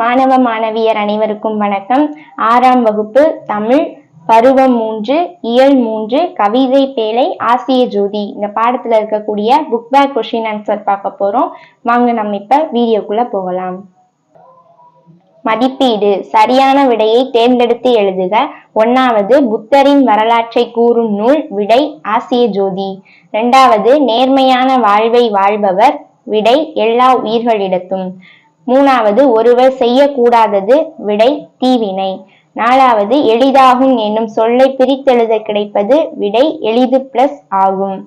மாணவ மாணவியர் அனைவருக்கும் வணக்கம். ஆறாம் வகுப்பு தமிழ் பருவம் மூன்று இயல் மூன்று கவிதை பேழை ஆசிய ஜோதி. இந்த பாடத்துல இருக்கக்கூடிய புக் பேக் கொஷின் ஆன்சர் பார்க்க போறோம். வாங்க நம்ம இப்ப வீடியோக்குள்ள போகலாம். மதிப்பீடு. சரியான விடையை தேர்ந்தெடுத்து எழுதுக. ஒன்னாவது புத்தரின் வரலாற்றை கூறும் நூல் விடை ஆசிய ஜோதி. ரெண்டாவது நேர்மையான வாழ்வை வாழ்பவர் விடை எல்லா உயிர்களிடத்தும். மூணாவது ஒருவர் செய்யக்கூடாதது விடை தீவினை. நாலாவது எளிதாகும் என்னும் சொல்லை பிரித்தெழுத கிடைப்பது விடை எளிது பிளஸ் ஆகும்.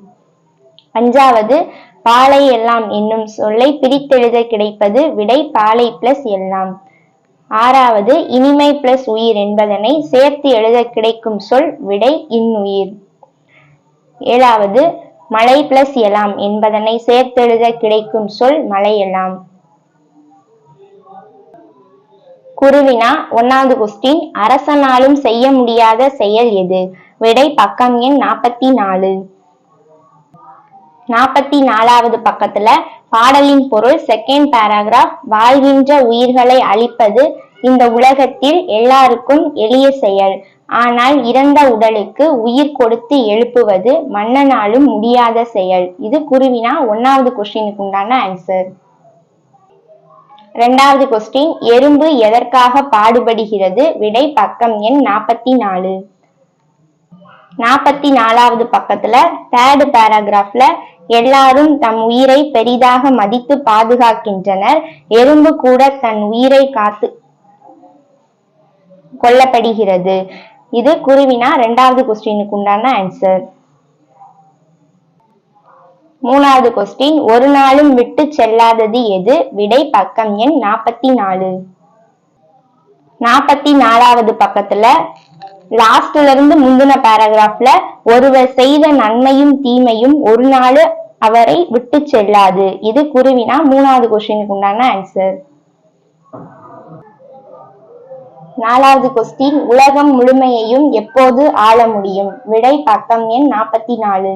அஞ்சாவது பாலை எல்லாம் என்னும் சொல்லை பிரித்தெழுத கிடைப்பது விடை பாலை பிளஸ் எல்லாம். ஆறாவது இனிமை பிளஸ் உயிர் என்பதனை சேர்த்து எழுத கிடைக்கும் சொல் விடை இன்னுயிர். ஏழாவது மலை பிளஸ் எலாம் என்பதனை சேர்த்தெழுத கிடைக்கும் சொல் மலையெல்லாம் குருவினா ஒன்னாவது கொஸ்டின் அரசனாலும் செய்ய முடியாத செயல் எது? விடை பக்கம் எண் நாற்பத்தி நாலு நாற்பத்தி நாலாவது பக்கத்துல பாடலின் பொருள் செகண்ட் பேராகிராஃப் வாழ்கின்ற உயிர்களை அழிப்பது இந்த உலகத்தில் எல்லாருக்கும் எளிய செயல். ஆனால் இறந்த உடலுக்கு உயிர் கொடுத்து எழுப்புவது மன்னனாலும் முடியாத செயல். இது குருவினா ஒன்னாவது கொஸ்டினுக்கு உண்டான ஆன்சர் இரண்டாவது கொஸ்டின் எறும்பு எதற்காக பாடுபடுகிறது? விடை பக்கம் எண் நாற்பத்தி நாலு நாற்பத்தி நாலாவது பக்கத்துல தேர்டு பேராகிராஃப்ல எல்லாரும் தம் உயிரை பெரிதாக மதித்து பாதுகாக்கின்றனர். எறும்பு கூட தன் உயிரை காத்து கொல்லப்படுகிறது. இது குருவினா ரெண்டாவது கொஸ்டினுக்கு உண்டான ஆன்சர் மூணாவது கொஸ்டின் ஒரு நாளும் விட்டு செல்லாதது எது? விடை பக்கம் எண் நாற்பத்தி நாலு நாற்பத்தி நாலாவது பக்கத்துல லாஸ்ட்ல இருந்து முந்தின பேராகிராஃப்ல ஒருவர் செய்த நன்மையும் தீமையும் ஒரு நாள் அவரை விட்டு செல்லாது. இது குருவினா மூணாவது கொஸ்டினுக்கு உண்டான ஆன்சர் நாலாவது கொஸ்டின் உலகம் முழுமையையும் எப்போது ஆள முடியும்? விடை பக்கம் எண் நாற்பத்தி நாலு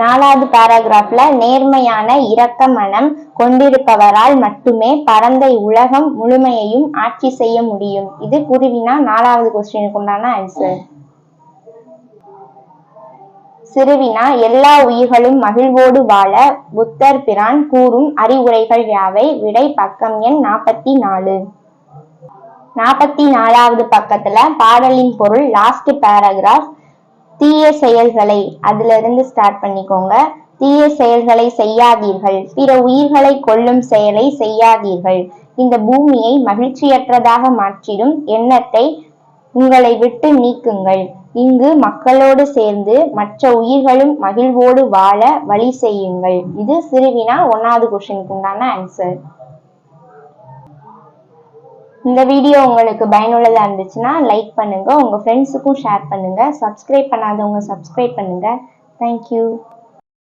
நாலாவது பாராகிராஃப்ல நேர்மையான இரக்க மனம் கொண்டிருப்பவரால் மட்டுமே பரந்த உலகம் முழுமையையும் ஆட்சி செய்ய முடியும். இது குருவினா நாலாவது கொஸ்டினுக்கு உண்டான ஆன்சர் சிறுவினா எல்லா உயிர்களும் மகிழ்வோடு வாழ புத்தர் பிரான் கூறும் அறிவுரைகள் யாவை? விடை பக்கம் எண் நாற்பத்தி நாலு. நாற்பத்தி நாலாவது பக்கத்துல பாடலின் பொருள் லாஸ்ட் பேராகிராஃப் தீய செயல்களை அதுல இருந்து ஸ்டார்ட் பண்ணிக்கோங்க. தீய செயல்களை செய்யாதீர்கள். பிற உயிர்களை கொல்லும் செயலை செய்யாதீர்கள். இந்த பூமியை மகிழ்ச்சியற்றதாக மாற்றிடும் எண்ணத்தை உங்களை விட்டு நீக்குங்கள். இங்கு மக்களோடு சேர்ந்து மற்ற உயிர்களும் மகிழ்வோடு வாழ வழி செய்யுங்கள். இது சிறுவினா ஒன்னாவது கொஸ்டினுக்கு உண்டான ஆன்சர் இந்த வீடியோ உங்களுக்கு பயனுள்ளதாக இருந்துச்சுன்னா லைக் பண்ணுங்கள் உங்கள் ஃப்ரெண்ட்ஸுக்கும் ஷேர் பண்ணுங்கள் சப்ஸ்கிரைப் பண்ணாதவங்க சப்ஸ்கிரைப் பண்ணுங்கள் தேங்க்யூ